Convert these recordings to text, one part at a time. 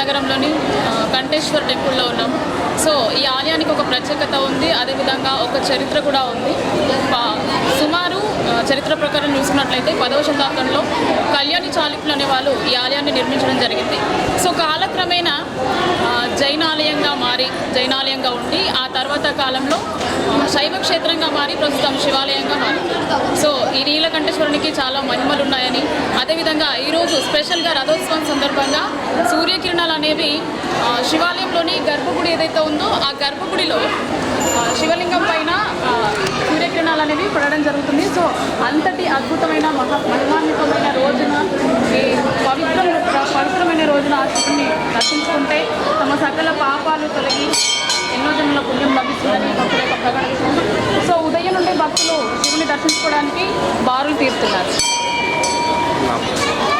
నగరంలోని ఆ, టెంపుల్లో ఉన్నాం. సో ఈ ఆలయానికి ఒక ప్రత్యేకత ఉంది. అదేవిధంగా ఒక చరిత్ర కూడా ఉంది. సుమారు చరిత్ర ప్రకారం చూసుకున్నట్లయితే పదవ శతాబ్దంలో కళ్యాణి చాళుక్యులు అనే వాళ్ళు ఈ ఆలయాన్ని నిర్మించడం జరిగింది. సో కాలక్రమేణా జైన జైనాలయంగా మారి జైనాలయంగా ఉండి ఆ తర్వాత కాలంలో శైవ క్షేత్రంగా మారి ప్రస్తుతం శివాలయంగా మారింది సో ఈ నీలకంఠేశ్వరునికి చాలా మహిమలు ఉన్నాయని అదేవిధంగా ఈరోజు స్పెషల్గా రథోత్సవం సందర్భంగా సూర్యకిరణాలు అనేవి శివాలయంలోని గర్భగుడి ఏదైతే ఉందో ఆ గర్భగుడిలో శివలింగం సూర్యకిరణాలు అనేవి పడడం జరుగుతుంది. సో అంతటి అద్భుతమైన మహా మహిమాన్వితమైన రోజున ఈ పవిత్ర పవిత్రమైన రోజున ఆ శివుని దర్శించుకుంటే తమ సకల పాపాలు తొలగి ఎన్నో జన్మల పుణ్యం లభిస్తుందని భక్తుల యొక్క ప్రకటన సో ఉదయం నుండి భక్తులు శివుని దర్శించుకోవడానికి బారులు తీరుతున్నారు.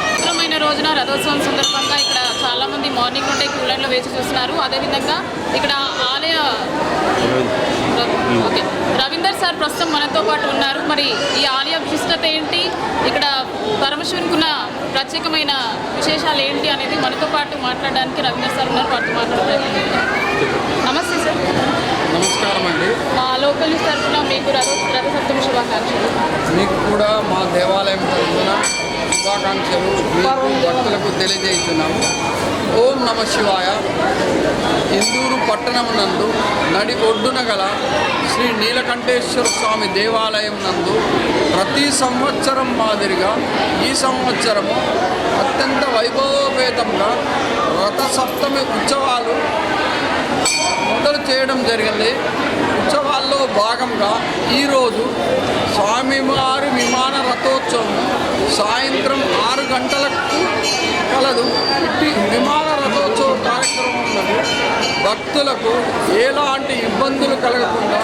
పవిత్రమైన రోజున రథోత్సవం సందర్భంగా ఇక్కడ చాలా మంది మార్నింగ్ నుండి క్యూలైన్లో వేచి చూస్తున్నారు. అదేవిధంగా ఇక్కడ ఆలయ ఓకే రవీందర్ సార్ ప్రస్తుతం మనతో పాటు ఉన్నారు. మరి ఈ ఆలయ విశిష్టత ఏంటి? ఇక్కడ పరమశివునికి ఉన్న ప్రత్యేకమైన విశేషాలు ఏంటి అనేది మనతో పాటు మాట్లాడడానికి రవీందర్ సార్ ఉన్నారు. వారితో మాట్లాడడానికి నమస్తే సార్. నమస్కారం అండి. మా లోకల్ తరఫున మీకు రథ రథసప్తమి శుభాకాంక్షలు. మీకు కూడా మా దేవాలయం తరఫున శుభాకాంక్షలు మీకు భక్తులకు తెలియజేస్తున్నాము. ఓం నమ శివాయ. ఇందూరు పట్టణం నందు నడి ఒడ్డున గల శ్రీ నీలకంఠేశ్వర స్వామి దేవాలయం నందు ప్రతి సంవత్సరం మాదిరిగా ఈ సంవత్సరము అత్యంత వైభవోపేతంగా రథ సప్తమి ఉత్సవాలు మొదలు చేయడం జరిగింది. ఉత్సవాల్లో భాగంగా ఈరోజు స్వామివారి విమాన రథోత్సవం సాయంత్రం ఆరు గంటలకు కలదు. ఇట్టి విమాన రథోత్సవ కార్యక్రమంలో భక్తులకు ఎలాంటి ఇబ్బందులు కలగకుండా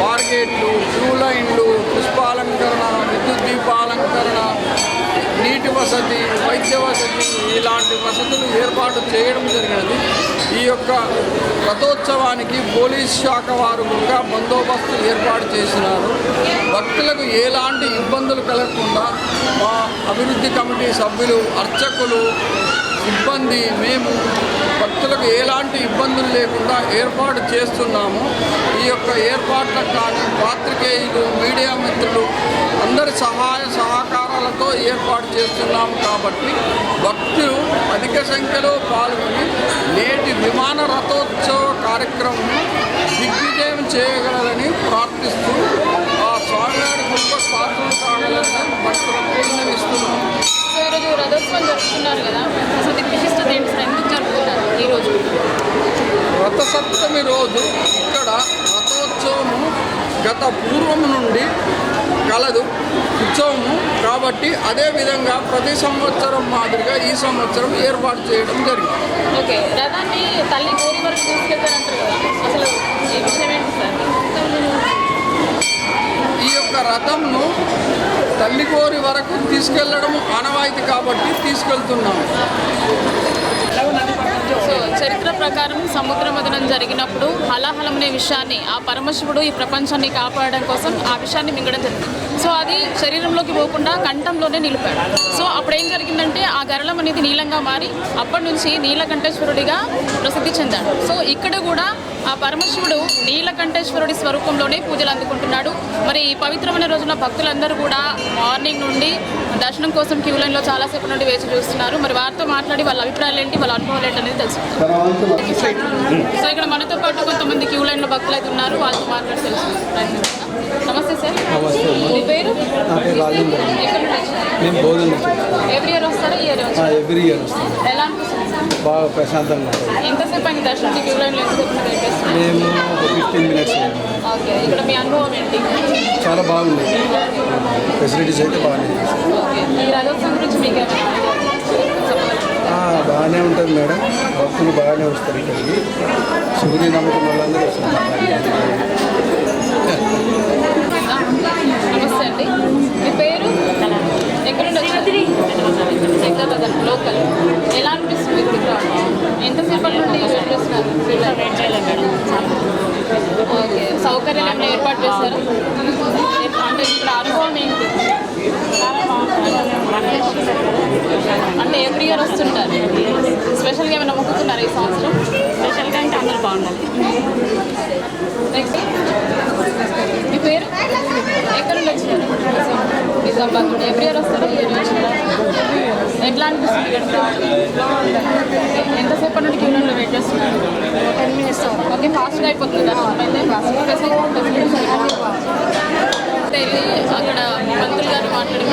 మార్కెట్లు క్యూ లైన్లు పుష్పాలంకరణ విద్యుత్ దీపాలంకరణ నీటి వసతి వైద్య వసతి ఇలాంటి వసతులు ఏర్పాటు చేయడం జరిగినది. ఈ యొక్క రథోత్సవానికి పోలీస్ శాఖ వారు కూడా బందోబస్తు ఏర్పాటు చేసినారు. భక్తులకు ఎలాంటి ఇబ్బందులు కలగకుండా మా అభివృద్ధి కమిటీ సభ్యులు అర్చకులు ఇబ్బంది మేము భక్తులకు ఎలాంటి ఇబ్బందులు లేకుండా ఏర్పాటు చేస్తున్నాము. ఈ ఏర్పాట్లకు కానీ పాత్రికేయులు మీడియా మిత్రులు అందరి సహాయ సహకారాలతో ఏర్పాటు చేస్తున్నాము కాబట్టి భక్తులు అధిక సంఖ్యలో పాల్గొని నేటి విమాన రథోత్సవ కార్యక్రమం దిగ్విజయం చేయగలరని ప్రార్థిస్తూ ఆ స్వామివారి గొప్ప పాత్రలు కాగలరని భక్తులకు విన్నవిస్తున్నాము సో ఈరోజు రథోత్సవం జరుపుతున్నారు కదా అసలు దీని విశిష్టత ఏంటి సార్? ఎందుకు జరుపుతున్నారు ఈరోజు రథసప్తమి రోజు ఇక్కడ గత పూర్వం నుండి కలదు ఉత్సవము. కాబట్టి అదే విధంగా ప్రతి సంవత్సరం మాదిరిగా ఈ సంవత్సరం ఏర్పాటు చేయడం జరిగింది. ఓకే రథాన్ని తల్లి కోరి వరకు తీసుకెళ్తారంటారు కదా. అసలు ఈ విషయం ఏంటి సార్? ఈ యొక్క రథంను తల్లికోరి వరకు తీసుకెళ్ళడం ఆనవాయితీ కాబట్టి తీసుకెళ్తున్నాము. సో చరిత్ర ప్రకారం సముద్ర మదనం జరిగినప్పుడు హలాహలం అనే విషయాన్ని ఆ పరమశివుడు ఈ ప్రపంచాన్ని కాపాడడం కోసం ఆ విషయాన్ని మింగడం జరిగింది. సో అది శరీరంలోకి పోకుండా కంఠంలోనే నిలిపాడు. సో అప్పుడు ఏం జరిగిందంటే ఆ గరళం అనేది నీలంగా మారి అప్పటి నుంచి నీలకంఠేశ్వరుడిగా ప్రసిద్ధి చెందాడు. సో ఇక్కడ కూడా ఆ పరమశివుడు నీలకంఠేశ్వరుడి స్వరూపంలోనే పూజలు అందుకుంటున్నాడు. మరి ఈ పవిత్రమైన రోజున భక్తులందరూ కూడా మార్నింగ్ నుండి దర్శనం కోసం క్యూ లైన్లో చాలాసేపు నుండి వేచి చూస్తున్నారు. మరి వారితో మాట్లాడి వాళ్ళ అభిప్రాయాలు ఏంటి వాళ్ళ అనుభవాలు ఏంటి అనేది తెలుసుకుంటారు సో ఇక్కడ మనతో పాటు కొంతమంది క్యూ లైన్లో భక్తులు అయితే ఉన్నారు వాళ్ళతో మాట్లాడి తెలుసుకుంటాం నమస్తే సార్. మీ పేరు? మేము బోధన ఎవ్రీ ఇయర్ వస్తారా? ఇయర్ ఎవ్రీ ఇయర్ వస్తాం ఎలా అనిపిస్తుంది బాగా ప్రశాంతంగా ఎంతసేపు అయింది దర్శనం క్యూ లైన్లో మేము ఒక ఫిఫ్టీన్ మినిట్స్ ఓకే. ఇక్కడ మీ అనుభవం ఏంటి? చాలా బాగుంది. ఫెసిలిటీస్ అయితే బాగానే చేశారు. ఓకే. ఈ రథోత్సవం గురించి మీకు బాగానే ఉంటుంది మేడం. భక్తులు బాగానే వస్తారు ఇక్కడికి. శివుని నమ్ముకున్న వాళ్ళందరూ వస్తారు. నమస్తే అండి. మీ పేరు? ఎక్కడ లోకల్. ఎలా అనిపిస్తుంది ఇక్కడికి రావడం ఎంతసేపటి నుండి వెయిట్ చేస్తున్నారు? ఓకే. సౌకర్యాలు ఏమైనా ఏర్పాటు చేశారు? అంటే ఇక్కడ అనుభవం ఏంటి? అంటే ఎవ్రీ ఇయర్ వస్తుంటారు. స్పెషల్గా ఏమైనా మొక్కుతున్నారు ఈ సంవత్సరం? స్పెషల్గా అంటే అందరూ బాగుండాలి నెక్స్ట్ మీ పేరు? ఎక్కడ నుండి వచ్చినారు నిజామాబాద్ నుండి. ఎవ్రీ ఇయర్ వస్తారా ఇయర్ వచ్చినారా ఎట్లా అనిపిస్తుంది ఇక్కడ ఎంతసేపు నుండి క్యూలో వెయిట్ చేస్తున్నారు? టెన్ మినిట్స్ ఓకే ఫాస్ట్గా అయిపోతుంది దర్శనం అయితే వెళ్ళి అక్కడ గారు మాట్లాడే.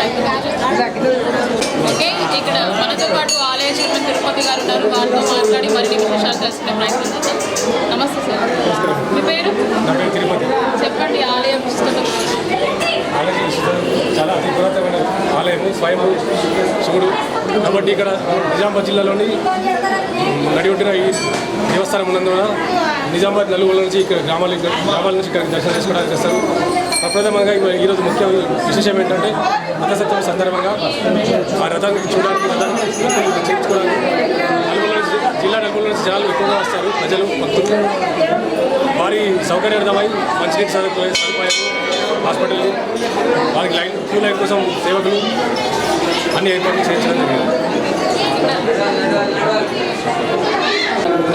ఓకే ఇక్కడ మనతో పాటు ఆలయ చైర్మన్ తిరుపతి గారు ఉన్నారు. వారితో మాట్లాడి మరిన్ని విశేషాలు తెలుసుకునే ప్రయత్నం చేద్దాం. నమస్తే సార్. మీ పేరు? చెప్పండి ఆలయ పుస్తకం చాలా అతి పురాతనమైన ఆలయము స్వయం శివుడు. కాబట్టి ఇక్కడ నిజామాబాద్ జిల్లాలోని నడి ఒడ్డిన ఈ దేవస్థానం ఉన్నందున నిజామాబాద్ నలుగుల నుంచి ఇక్కడ గ్రామాల గ్రామాల నుంచి ఇక్కడ దర్శనం చేసుకోవడానికి వస్తారు. ప్రప్రథమంగా ఈరోజు ముఖ్య విశేషం ఏంటంటే రథసప్తమి సందర్భంగా ఆ రథాన్ని చూడడానికి రథాన్ని చేర్చుకోవడానికి జిల్లా నలుగురు నుంచి జనాలు ఎక్కువగా వస్తారు ప్రజలు భక్తులు. వారి సౌకర్యార్థమై మంచినీటి సదుపాయం సదుపాయం హాస్పిటల్ వారికి లైన్ క్యూ లైన్ కోసం సేవకులు అన్ని ఏర్పాట్లు చేయించడం జరిగింది.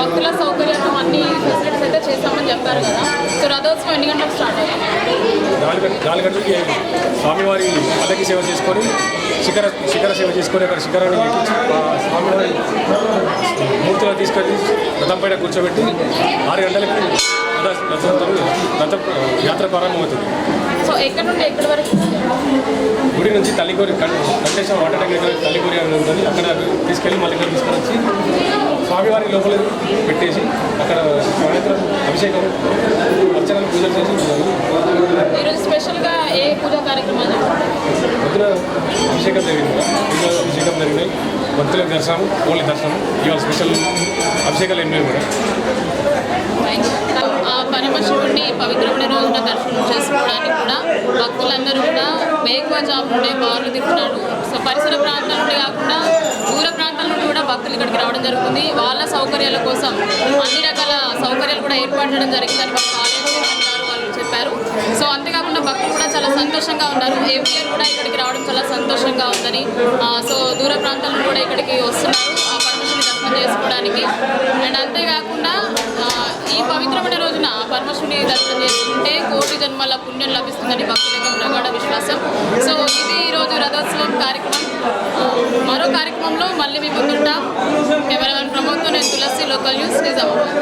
భక్తుల సౌకర్యార్థం అన్ని ఫెసిలిటీస్ అయితే చేస్తామని చెప్పారు కదా. రథోత్సవం ఎన్ని గంటలకు స్టార్ట్ నాలుగు గంట నాలుగు గంటలకి స్వామివారి పల్లకి సేవ చేసుకొని శిఖర శిఖర సేవ చేసుకొని అక్కడ శిఖరాన్ని స్వామివారి మూర్తులను తీసుకొని రథం పైన కూర్చోబెట్టి ఆరు గంటలకి రథ యాత్ర ప్రారంభమవుతుంది. సో ఎక్కడ నుండి ఎక్కడి వరకు? గుడి నుంచి తల్లిగూరి కంటేశ్వర వాటర్ ట్యాంక్ దగ్గర తల్లిగూరి అని ఉంటుంది అక్కడ తీసుకెళ్ళి మళ్ళీ ఇక్కడ తీసుకొని వచ్చి స్వామివారి లోపల పెట్టేసి అక్కడ అభిషేకం ఈరోజు స్పెషల్గా ఏ పూజా కార్యక్రమాలు? పొద్దున అభిషేకం జరిగింది. అభిషేకం జరిగినాయి. భక్తులకు దర్శనం ఓన్లీ దర్శనం. ఇవాళ స్పెషల్ అభిషేకాలు లేవు కూడా ఆ పరమశివుడిని పవిత్రమైన రోజున దర్శనం చేసుకోవడానికి కూడా భక్తులందరూ కూడా వేకువజాము నుండే బారులు తిప్పుతున్నారు సో పరిసర ప్రాంతాల నుండి కాకుండా దూర ప్రాంతాల నుండి కూడా భక్తులు ఇక్కడికి రావడం జరుగుతుంది. వాళ్ళ సౌకర్యాల కోసం అన్ని రకాల సౌకర్యాలు కూడా ఏర్పాటు చేయడం జరిగిందని చెప్పారు. సో అంతేకాకుండా భక్తులు కూడా చాలా సంతోషంగా ఉన్నారు. ఎవ్రీ ఇయర్ కూడా ఇక్కడికి రావడం చాలా సంతోషంగా ఉందని సో దూర ప్రాంతాల నుండి కూడా ఇక్కడికి వస్తున్నారు ఆ పరమశివుని దర్శనం చేసుకోవడానికి. అండ్ అంతేకాకుండా ఈ పవిత్రమైన రోజున ఆ పరమశివుని దర్శనం చేసుకుంటే కోటి జన్మల పుణ్యం లభిస్తుందని భక్తుల యొక్క ప్రగాఢ విశ్వాసం. సో ఇది ఈరోజు రథోత్సవం కార్యక్రమం. మరో కార్యక్రమంలో మళ్ళీ మీ ముందుంటాం. ఎవరెవరి ప్రభుత్వం నేను తులసి లోకల్ న్యూస్ నిజామాబాద్.